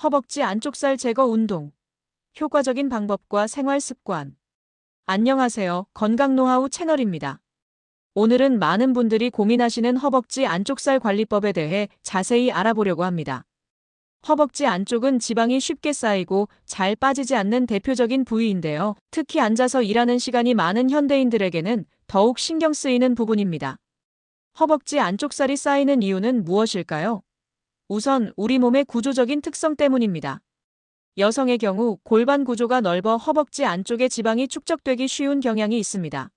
허벅지 안쪽살 제거 운동. 효과적인 방법과 생활 습관. 안녕하세요. 건강 노하우 채널입니다. 오늘은 많은 분들이 고민하시는 허벅지 안쪽살 관리법에 대해 자세히 알아보려고 합니다. 허벅지 안쪽은 지방이 쉽게 쌓이고 잘 빠지지 않는 대표적인 부위인데요. 특히 앉아서 일하는 시간이 많은 현대인들에게는 더욱 신경 쓰이는 부분입니다. 허벅지 안쪽살이 쌓이는 이유는 무엇일까요? 우선 우리 몸의 구조적인 특성 때문입니다. 여성의 경우 골반 구조가 넓어 허벅지 안쪽에 지방이 축적되기 쉬운 경향이 있습니다.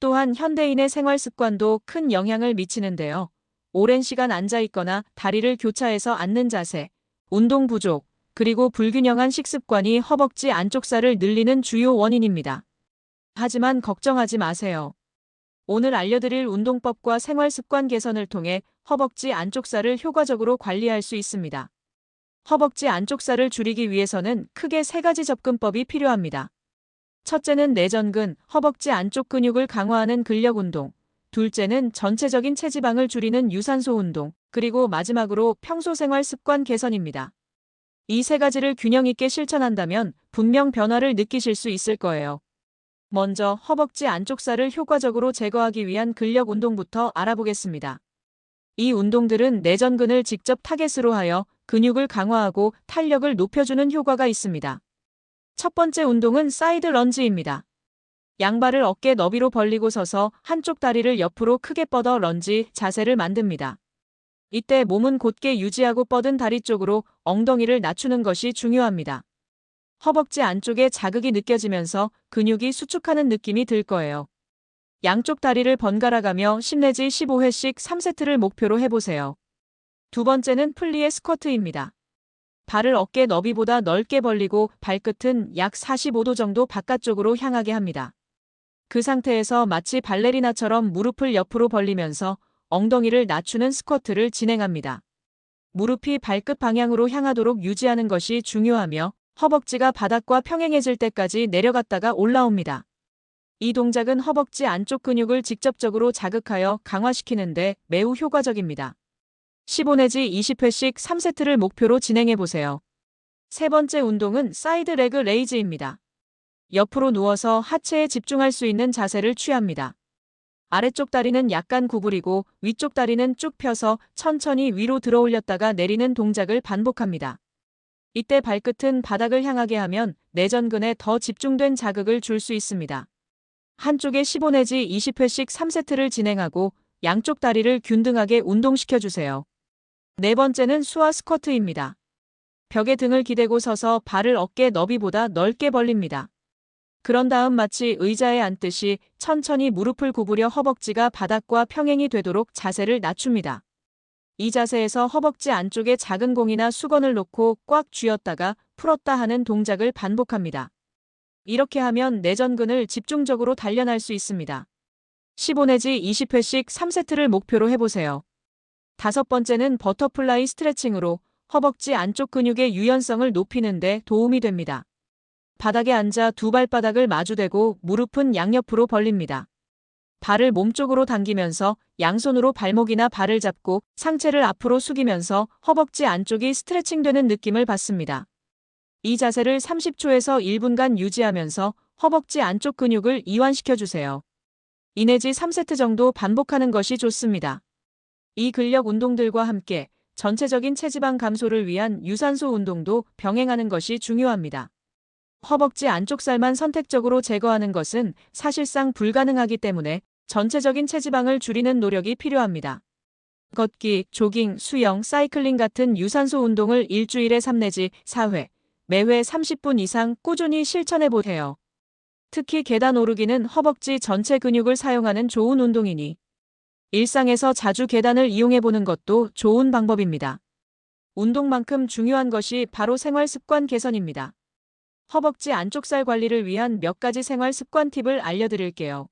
또한 현대인의 생활 습관도 큰 영향을 미치는데요. 오랜 시간 앉아 있거나 다리를 교차해서 앉는 자세, 운동 부족, 그리고 불균형한 식습관이 허벅지 안쪽 살을 늘리는 주요 원인입니다. 하지만 걱정하지 마세요. 오늘 알려드릴 운동법과 생활 습관 개선을 통해 허벅지 안쪽살을 효과적으로 관리할 수 있습니다. 허벅지 안쪽살을 줄이기 위해서는 크게 세 가지 접근법이 필요합니다. 첫째는 내전근, 허벅지 안쪽 근육을 강화하는 근력 운동. 둘째는 전체적인 체지방을 줄이는 유산소 운동. 그리고 마지막으로 평소 생활 습관 개선입니다. 이 세 가지를 균형 있게 실천한다면 분명 변화를 느끼실 수 있을 거예요. 먼저 허벅지 안쪽살을 효과적으로 제거하기 위한 근력 운동부터 알아보겠습니다. 이 운동들은 내전근을 직접 타겟으로 하여 근육을 강화하고 탄력을 높여주는 효과가 있습니다. 첫 번째 운동은 사이드 런지입니다. 양발을 어깨 너비로 벌리고 서서 한쪽 다리를 옆으로 크게 뻗어 런지 자세를 만듭니다. 이때 몸은 곧게 유지하고 뻗은 다리 쪽으로 엉덩이를 낮추는 것이 중요합니다. 허벅지 안쪽에 자극이 느껴지면서 근육이 수축하는 느낌이 들 거예요. 양쪽 다리를 번갈아 가며 10 내지 15회씩 3세트를 목표로 해보세요. 두 번째는 플리의 스쿼트입니다. 발을 어깨 너비보다 넓게 벌리고 발끝은 약 45도 정도 바깥쪽으로 향하게 합니다. 그 상태에서 마치 발레리나처럼 무릎을 옆으로 벌리면서 엉덩이를 낮추는 스쿼트를 진행합니다. 무릎이 발끝 방향으로 향하도록 유지하는 것이 중요하며 허벅지가 바닥과 평행해질 때까지 내려갔다가 올라옵니다. 이 동작은 허벅지 안쪽 근육을 직접적으로 자극하여 강화시키는데 매우 효과적입니다. 15 내지 20회씩 3세트를 목표로 진행해 보세요. 세 번째 운동은 사이드 레그 레이즈입니다. 옆으로 누워서 하체에 집중할 수 있는 자세를 취합니다. 아래쪽 다리는 약간 구부리고 위쪽 다리는 쭉 펴서 천천히 위로 들어 올렸다가 내리는 동작을 반복합니다. 이때 발끝은 바닥을 향하게 하면 내전근에 더 집중된 자극을 줄 수 있습니다. 한쪽에 15 내지 20회씩 3세트를 진행하고 양쪽 다리를 균등하게 운동시켜 주세요. 네 번째는 수화 스쿼트입니다. 벽에 등을 기대고 서서 발을 어깨 너비보다 넓게 벌립니다. 그런 다음 마치 의자에 앉듯이 천천히 무릎을 구부려 허벅지가 바닥과 평행이 되도록 자세를 낮춥니다. 이 자세에서 허벅지 안쪽에 작은 공이나 수건을 놓고 꽉 쥐었다가 풀었다 하는 동작을 반복합니다. 이렇게 하면 내전근을 집중적으로 단련할 수 있습니다. 15 내지 20회씩 3세트를 목표로 해보세요. 다섯 번째는 버터플라이 스트레칭으로 허벅지 안쪽 근육의 유연성을 높이는 데 도움이 됩니다. 바닥에 앉아 두 발바닥을 마주대고 무릎은 양옆으로 벌립니다. 발을 몸쪽으로 당기면서 양손으로 발목이나 발을 잡고 상체를 앞으로 숙이면서 허벅지 안쪽이 스트레칭되는 느낌을 받습니다. 이 자세를 30초에서 1분간 유지하면서 허벅지 안쪽 근육을 이완시켜 주세요. 2 내지 3세트 정도 반복하는 것이 좋습니다. 이 근력 운동들과 함께 전체적인 체지방 감소를 위한 유산소 운동도 병행하는 것이 중요합니다. 허벅지 안쪽 살만 선택적으로 제거하는 것은 사실상 불가능하기 때문에 전체적인 체지방을 줄이는 노력이 필요합니다. 걷기, 조깅, 수영, 사이클링 같은 유산소 운동을 일주일에 3 내지 4회, 매회 30분 이상 꾸준히 실천해 보세요. 특히 계단 오르기는 허벅지 전체 근육을 사용하는 좋은 운동이니 일상에서 자주 계단을 이용해 보는 것도 좋은 방법입니다. 운동만큼 중요한 것이 바로 생활 습관 개선입니다. 허벅지 안쪽살 관리를 위한 몇 가지 생활 습관 팁을 알려드릴게요.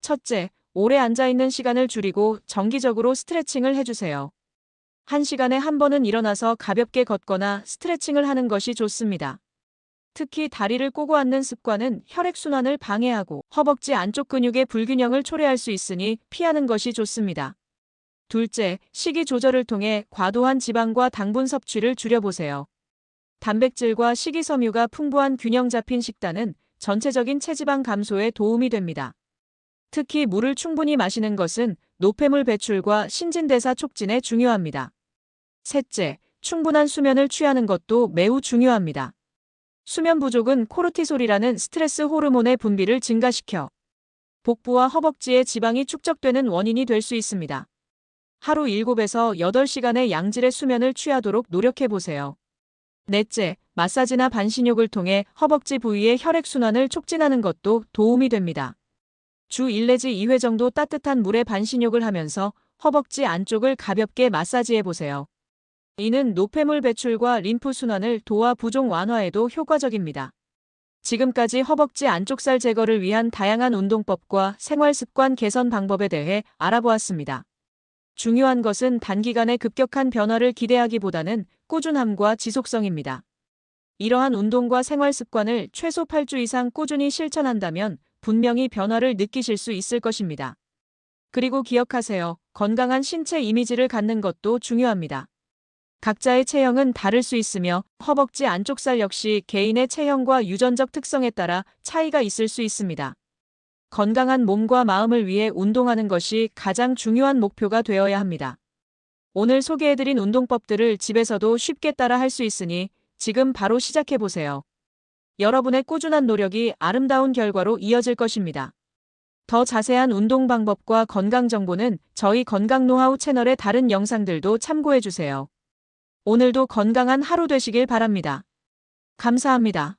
첫째, 오래 앉아있는 시간을 줄이고 정기적으로 스트레칭을 해주세요. 한 시간에 한 번은 일어나서 가볍게 걷거나 스트레칭을 하는 것이 좋습니다. 특히 다리를 꼬고 앉는 습관은 혈액순환을 방해하고 허벅지 안쪽 근육의 불균형을 초래할 수 있으니 피하는 것이 좋습니다. 둘째, 식이 조절을 통해 과도한 지방과 당분 섭취를 줄여보세요. 단백질과 식이섬유가 풍부한 균형 잡힌 식단은 전체적인 체지방 감소에 도움이 됩니다. 특히 물을 충분히 마시는 것은 노폐물 배출과 신진대사 촉진에 중요합니다. 셋째, 충분한 수면을 취하는 것도 매우 중요합니다. 수면 부족은 코르티솔이라는 스트레스 호르몬의 분비를 증가시켜 복부와 허벅지에 지방이 축적되는 원인이 될 수 있습니다. 하루 7에서 8시간의 양질의 수면을 취하도록 노력해 보세요. 넷째, 마사지나 반신욕을 통해 허벅지 부위의 혈액순환을 촉진하는 것도 도움이 됩니다. 주 1 내지 2회 정도 따뜻한 물에 반신욕을 하면서 허벅지 안쪽을 가볍게 마사지해 보세요. 이는 노폐물 배출과 림프 순환을 도와 부종 완화에도 효과적입니다. 지금까지 허벅지 안쪽살 제거를 위한 다양한 운동법과 생활 습관 개선 방법에 대해 알아보았습니다. 중요한 것은 단기간에 급격한 변화를 기대하기보다는 꾸준함과 지속성입니다. 이러한 운동과 생활 습관을 최소 8주 이상 꾸준히 실천한다면 분명히 변화를 느끼실 수 있을 것입니다. 그리고 기억하세요. 건강한 신체 이미지를 갖는 것도 중요합니다. 각자의 체형은 다를 수 있으며 허벅지 안쪽 살 역시 개인의 체형과 유전적 특성에 따라 차이가 있을 수 있습니다. 건강한 몸과 마음을 위해 운동하는 것이 가장 중요한 목표가 되어야 합니다. 오늘 소개해드린 운동법들을 집에서도 쉽게 따라 할 수 있으니 지금 바로 시작해 보세요. 여러분의 꾸준한 노력이 아름다운 결과로 이어질 것입니다. 더 자세한 운동 방법과 건강 정보는 저희 건강 노하우 채널의 다른 영상들도 참고해 주세요. 오늘도 건강한 하루 되시길 바랍니다. 감사합니다.